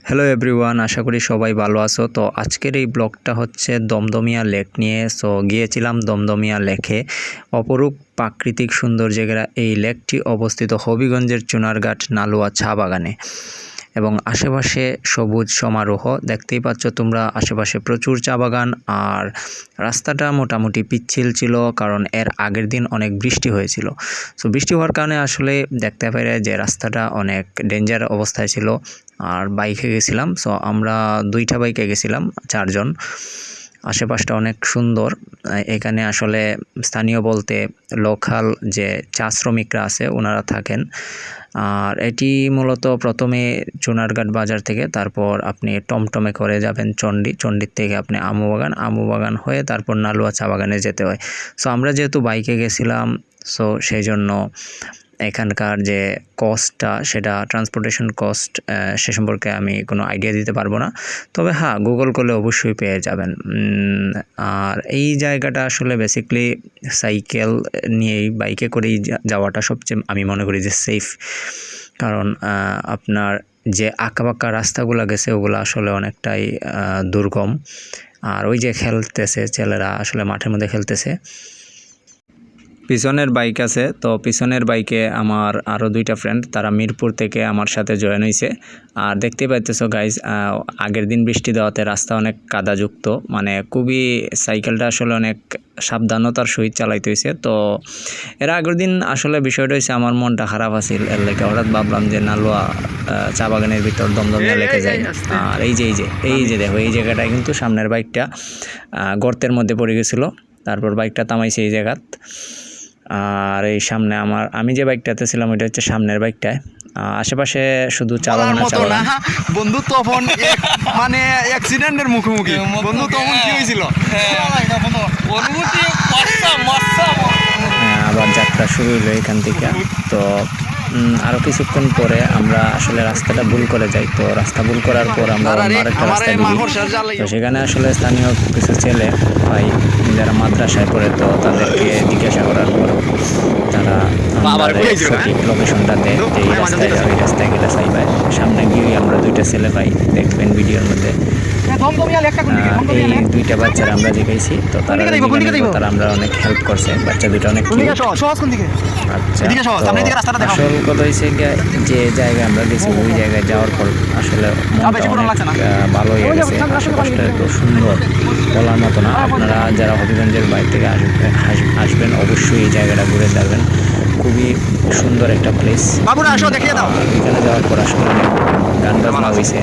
Hello everyone আশা করি সবাই ভালো আছো। তো আজকের এই ব্লগটা হচ্ছে দমদমিয়া লেক নিয়ে। সো গিয়েছিলাম দমদমিয়া লেকে। অপরূপ প্রাকৃতিক সৌন্দর্যের এই লেকটি অবস্থিত হবিগঞ্জের চুনারঘাট নালুয়া চা বাগানে। এবং আশেপাশে সবুজ সমারোহ, দেখতেই পাচ্ছ তোমরা আশেপাশে প্রচুর চা বাগান। আর রাস্তাটা মোটামুটি পিচ্ছিল ছিল, কারণ এর আগের দিন অনেক বৃষ্টি হয়েছিল। সো বৃষ্টি হওয়ার কারণে আসলে দেখতে পেরে যে রাস্তাটা অনেক ডেঞ্জার অবস্থায় ছিল। আর বাইকে গেছিলাম সো আমরা দুইটা বাইকে গেছিলাম, চারজন। আশেপাশটা অনেক সুন্দর। এখানে আসলে স্থানীয় বলতে লোকাল যে চা শ্রমিকরা আছে, ওনারা থাকেন। আর এটি মূলত প্রথমে চুনারঘাট বাজার থেকে, তারপর আপনি টমটমে করে যাবেন চণ্ডী। চণ্ডীর থেকে আপনি আমু বাগান আমু বাগান হয়ে তারপর নালুয়া চা বাগানে যেতে হয়। সো আমরা যেহেতু বাইকে গেছিলাম সো সেই জন্য এখানকার যে কস্টটা সেটা ট্রান্সপোর্টেশন কস্ট সে সম্পর্কে আমি কোনো আইডিয়া দিতে পারব না। তবে হ্যাঁ গুগল করলে অবশ্যই পেয়ে যাবেন। আর এই জায়গাটা আসলে বেসিকলি সাইকেল নিয়েই বাইকে করেই যাওয়াটা সবচেয়ে আমি মনে করি যে সেফ কারণ আপনার যে আঁকাবাঁকা রাস্তাগুলো গেছে, ওগুলো আসলে অনেকটাই দুর্গম। আর ওই যে খেলতেছে ছেলেরা, আসলে মাঠের মধ্যে খেলতেছে। পিছনের বাইক আছে তো পিছনের বাইকে আমার আরও দুইটা ফ্রেন্ড তারা মিরপুর থেকে আমার সাথে জয়েন হয়েছে আর দেখতে পাইতেছো গাইজ আগের দিন বৃষ্টি দেওয়াতে রাস্তা অনেক কাদাযুক্ত মানে খুবই সাইকেলটা আসলে অনেক সাবধানতার সহিত চালাইতে হয়েছে তো এর আগের দিন আসলে বিষয়টা হয়েছে আমার মনটা খারাপ আছিল। এর লেগে হঠাৎ ভাবলাম যে নালুয়া চা বাগানের ভিতর দমদমিয়া লেকে যাই। আর এই যে এই যে এই যে দেখো এই জায়গাটায় কিন্তু সামনের বাইকটা গর্তের মধ্যে পড়ে গেছিল। তারপর বাইকটা থামাইছে এই জায়গাত। আর এই সামনে আমার আমি যে বাইকটাতে ছিলাম ওইটা হচ্ছে সামনের বাইকটায়। আহ, আশেপাশে শুধু চালানো বলার বাগান আর চা মতো না বাগান। বন্ধু তখন মানে অ্যাক্সিডেন্টের মুখোমুখি। বন্ধু তখন কি হয়েছিল? অনুমতি মস্তা মস্তা হ্যাঁ, আবার যাত্রা শুরু হইল এখান থেকে। তো আরও কিছুক্ষণ পরে আমরা আসলে রাস্তাটা ভুল করে যাই। তো রাস্তা ভুল করার পর আমরা আরেকটা রাস্তা ঢুকি। তো সেখানে আসলে স্থানীয় কিছু ছেলে ভাই যারা মাদ্রাসায় পড়ে তো তাদেরকে জিজ্ঞাসা করার পর তারা আমাদের সঠিক লোকেশনটা দেয় যে এই রাস্তায় যাও এই রাস্তায় গেলে সাই ভাই সামনে গিয়ে আমরা দুইটা ছেলে ভাই দেখবেন ভিডিওর মধ্যে। এই দুইটা বাচ্চারা আমরা দেখাইছি তো তারা আমরা অনেক হেল্প করছে বাচ্চা দুটো অনেক আচ্ছা। আসল কথা হয়েছে যে জায়গায় আমরা গেছি ওই জায়গায় যাওয়ার পর আসলে ভালো হয়ে গেছে আশেপাশটা এত সুন্দর বলার মতো না। আপনারা যারা হবিগঞ্জের বাইরে থেকে আসবে আসবেন অবশ্যই এই জায়গাটা ঘুরে যাবেন খুবই সুন্দর একটা প্লেস বাবুরা আসো দেখিয়ে দাও। এখানে যাওয়ার পর আসলে গান বাজনা হয়েছে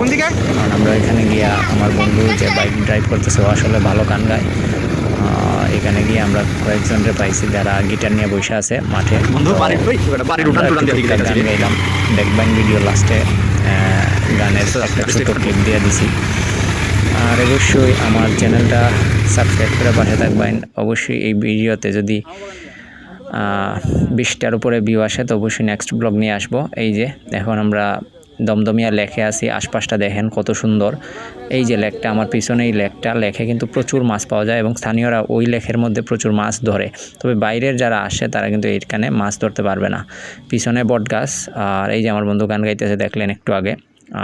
কারণ আমরা এখানে গিয়া আমার বন্ধু যে বাইক ড্রাইভ করতেছে ও আসলে ভালো গান গায়। এখানে গিয়ে আমরা কয়েকজনকে পাইছি যারা গিটার নিয়ে বসে আছে মাঠে। গান গাইলাম। দেখবেন ভিডিও লাস্টে গানের একটা ছোট ক্লিপ দিয়ে দিছি। আর অবশ্যই আমার চ্যানেলটা সাবস্ক্রাইব করে পাশে থাকবেন। অবশ্যই এই ভিডিওতে যদি বিশটার উপরে ভিউ আসে, তো অবশ্যই নেক্সট ব্লগ নিয়ে আসব। এই যে, এখন আমরা দমদমিয়া লেখে আছি, আশপাশটা দেখেন কত সুন্দর। এই যে লেকটা, আমার পিছনে এই লেকটা লেখে কিন্তু প্রচুর মাছ পাওয়া যায় এবং স্থানীয়রা ওই লেখের মধ্যে প্রচুর মাছ ধরে। তবে বাইরের যারা আসে, তারা কিন্তু এইখানে মাছ ধরতে পারবে না। পিছনে বট গাছ, আর এই যে আমার বন্ধু গান গাইতেছে, দেখলেন একটু আগে।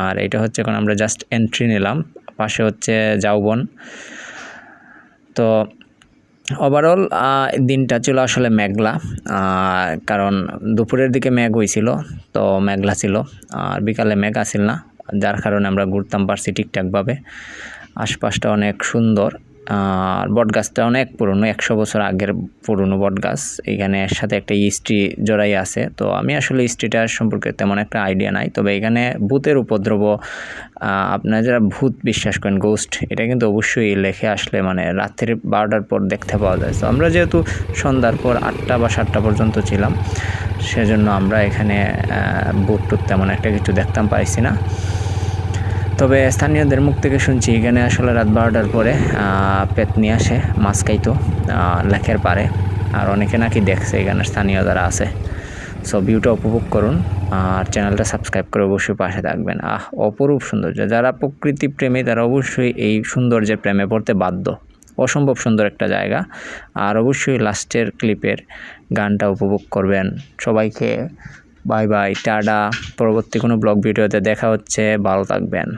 আর এটা হচ্ছে, এখন আমরা জাস্ট এন্ট্রি নিলাম। পাশে হচ্ছে জাউবন। তো ওভারঅল দিনটা ছিল আসলে মেঘলা কারণ দুপুরের দিকে মেঘ হয়েছিল, তো মেঘলা ছিল, আর বিকালে মেঘ আসিল না, যার কারণে আমরা ঘুরতাম পারছি ঠিকঠাকভাবে। আশপাশটা অনেক সুন্দর আর বটগাছটা অনেক পুরনো, একশো বছর আগের পুরনো বটগাছ। এখানে এর সাথে একটা ইস্ট্রি জড়াই আছে। তো আমি আসলে ইস্ট্রিটার সম্পর্কে তেমন একটা আইডিয়া নাই। তবে এখানে ভূতের উপদ্রব আপনারা যারা ভূত বিশ্বাস করেন গোস্ট এটা কিন্তু অবশ্যই লেখে আসলে মানে রাত্রির বারোটার পর দেখতে পাওয়া যায়। তো আমরা যেহেতু সন্ধ্যার পর আটটা বা সাতটা পর্যন্ত ছিলাম, সেজন্য আমরা এখানে ভূত টুত তেমন একটা কিছু দেখতাম পাইছি না। তবে স্থানীয়দের মুখ থেকে শুনছি এখানে আসলে রাত বারোটার পরে আহ, পেতনি আসে মাছ খাইতো লেকের পারে আর অনেকে নাকি দেখছে এখানে স্থানীয় যারা আছে। সো ভিউটা উপভোগ করুন আর চ্যানেলটা সাবস্ক্রাইব করে অবশ্যই পাশে থাকবেন। আহ অপরূপ সৌন্দর্য। যারা প্রকৃতি প্রেমী তারা অবশ্যই এই সৌন্দর্যের প্রেমে পড়তে বাধ্য। অসম্ভব সুন্দর একটা জায়গা। আর অবশ্যই লাস্টের ক্লিপের গানটা উপভোগ করবেন। সবাইকে বাই বাই টাটা। পরবর্তী কোনো ব্লগ ভিডিওতে দেখা হচ্ছে। ভালো থাকবেন।